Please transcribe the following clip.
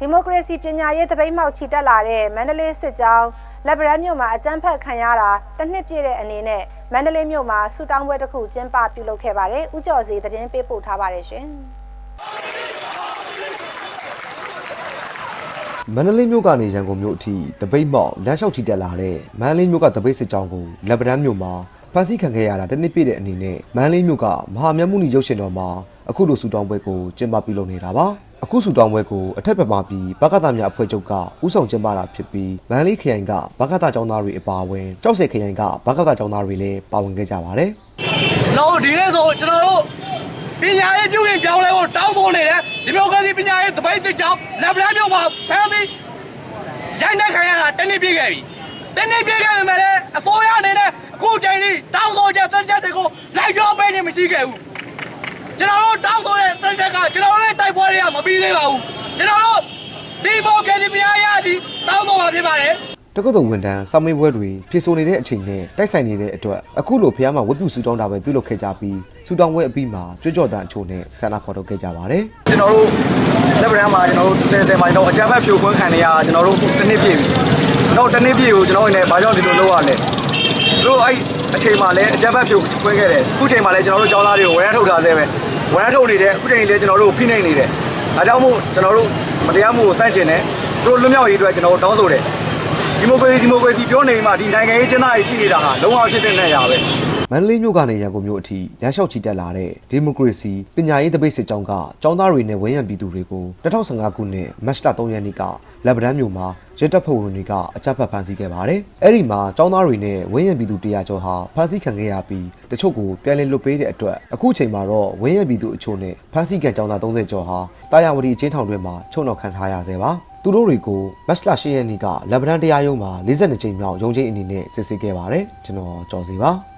ဒီမိုကရေစီပညာရေးတပိတ်မှောက်ချီတက်လာတဲ့မန္တလေးစစ်ကြောင်းလက်ဗရန်မြို့မှာအကြမ်းဖက်ခံရတာတစ်နှစ်ပြည့်တဲ့အနေနဲ့မန္တလေးမြို့မှာဆူတောင်းပွဲတစ်ခုကျင်းပပြုလုပ်ခဲ့ပါတယ်။ဥကြော်စီသတင်းပေးပို့ထားပါတယ်ရှင်။မန္တလေးမြို့ကနေရန်ကုန်မြို့အထိတပိတ်မောက်လမ်းလျှောက်ချီတက်လာတဲ့မန္တလေးမြို့ကတပိတ်စစ်ကြောင်းကိုလက်ပတန်းမြို့မှာဖမ်းဆီးခံခဲ့ရတာတစ်နှစ်ပြည့်တဲ့အနေနဲ့မန္တလေးမြို့ကမဟာမြတ်မုနီရုပ်ရှင်တော်မှာအခုလိုဆူတောင်းပွဲကိုကျင်းပပြုလုပ်နေတာပါ အခုဆူတောင်းပွဲကိုအထက်ဘက်မှပြီးဘကသများအဖွဲ့ချုပ်ကဥဆောင်ကျင်းပတာဖြစ်ပြီးမန္တလေးခရိုင်ကဘကသကျောင်းသားတွေအပါအဝင်ကြောက်စဲခရိုင်ကဘကသကျောင်းသားတွေလည်းပါဝင်ခဲ့ကြပါတယ်ကျွန်တော်တို့ဒီနေ့ဆိုကျွန်တော်တို့ပညာရေးပြုရင်ပြောင်းလဲဖို့တောင်းဆိုနေတယ်ဒီမိုကရေစီပညာရေးတပိတ်စစ်ကြောင်းလက်ဗလာမျိုးမှာဖမ်းပြီးရိုက်နှက်ခံရတာတနေ့ပြည့်ခဲ့ပြီတနေ့ပြည့်ခဲ့ပေမဲ့လည်းအစိုးရအနေနဲ့အခုချိန်ထိတောင်းဆိုချက်စက်ချက်တွေကိုလိုက်ရောပေးနေမရှိခဲ့ဘူး ကျွန်တော်တို့တောင်းဆိုတဲ့စက်ချက်ကကျွန်တော်တို့ရဲ့တိုက်ပွဲတွေကမပြီးသေးပါဘူးကျွန်တော်တို့ဒီမိုကရေစီပညာရေးအထိတောင်းဆိုမှာဖြစ်ပါတယ်တက္ကသိုလ်ဝန်ထမ်းစာမေးပွဲတွေဖြေဆိုနေတဲ့အချိန်နဲ့တိုက်ဆိုင်နေတဲ့အတွက်အခုလိုဖះမှာဝတ်ပြုစုတောင်းတာပဲပြုလုပ်ခဲ့ကြပြီးစုတောင်းပွဲအပြီးမှာကြွကြော်တန်အချို့နဲ့ဆန္ဒဖော်ထုတ်ခဲ့ကြပါတယ်ကျွန်တော်တို့လက်ဗရန်မှာကျွန်တော်တို့10 10မှာကျွန်တော်အကြမ်းဖက်ဖြိုခွင်းခံနေရကျွန်တော်တို့တစ်နှစ်ပြည့်ပြီတော့တစ်နှစ်ပြည့်ကိုကျွန်တော်အနေနဲ့ဘာကြောင့်ဒီလိုလုပ်ရလဲသူတို့အဲ့အချိန်မှာလည်းအကြမ်းဖက်ဖြိုခွင်းခဲ့တယ်အခုချိန်မှာလည်းကျွန်တော်တို့ကျောင်းသားတွေကိုဝယ်ရထုတ်ထားသေးပဲ ဝယ်ရထုတ်နေတယ်အခုချိန်လည်းကျွန်တော်တို့ဖိနှိပ်နေတယ်ဒါကြောင့်မို့ကျွန်တော်တို့မတရားမှုကိုစန့်ကျင်တယ်သူတို့လွတ်မြောက်ရေးအတွက်ကျွန်တော်တို့တောင်းဆိုတယ်ဒီမိုကရေစီဒီမိုကရေစီပြောနေမှဒီနိုင်ငံရေးကျင်းသားတွေရှိနေတာဟာလုံးဝဖြစ်တဲ့နေရာပဲ မန္တလေးမြို့ကနေရန်ကုန်မြို့အထိလမ်းလျှောက်ချီတက်လာတဲ့ဒီမိုကရေစီပညာရေးတပိတ်စစ်ကြောင်းကကျောင်းသားတွေနဲ့ဝန်ရံပြည်သူတွေကို2015ခုနှစ်မတ်လ3ရက်နေ့ကလက်ဗဒန်းမြို့မှာရဲတပ်ဖွဲ့ဝင်တွေကအကြမ်းဖက်ဖမ်းဆီးခဲ့ပါတယ်။အဲ့ဒီမှာကျောင်းသားတွေနဲ့ဝန်ရံပြည်သူ100ကျော်ဟာဖမ်းဆီးခံခဲ့ရပြီးတချို့ကိုပြန်လည်လွတ်ပေးတဲ့အတွက်အခုချိန်မှာတော့ဝန်ရံပြည်သူအချို့နဲ့ဖမ်းဆီးခံကျောင်းသား30ကျော်ဟာတာယာဝတီအချင်းထောင်တွင်မှာချုပ်နှောက်ခံထားရဆဲပါ။သူတို့တွေကိုမတ်လ10ရက်နေ့ကလက်ဗဒန်းတရားရုံးမှာ42ကြိမ်မြောက်ရုံးချင်းအနေနဲ့စစ်ဆေးခဲ့ပါတယ်။ကျွန်တော်ကြော်စီပါ။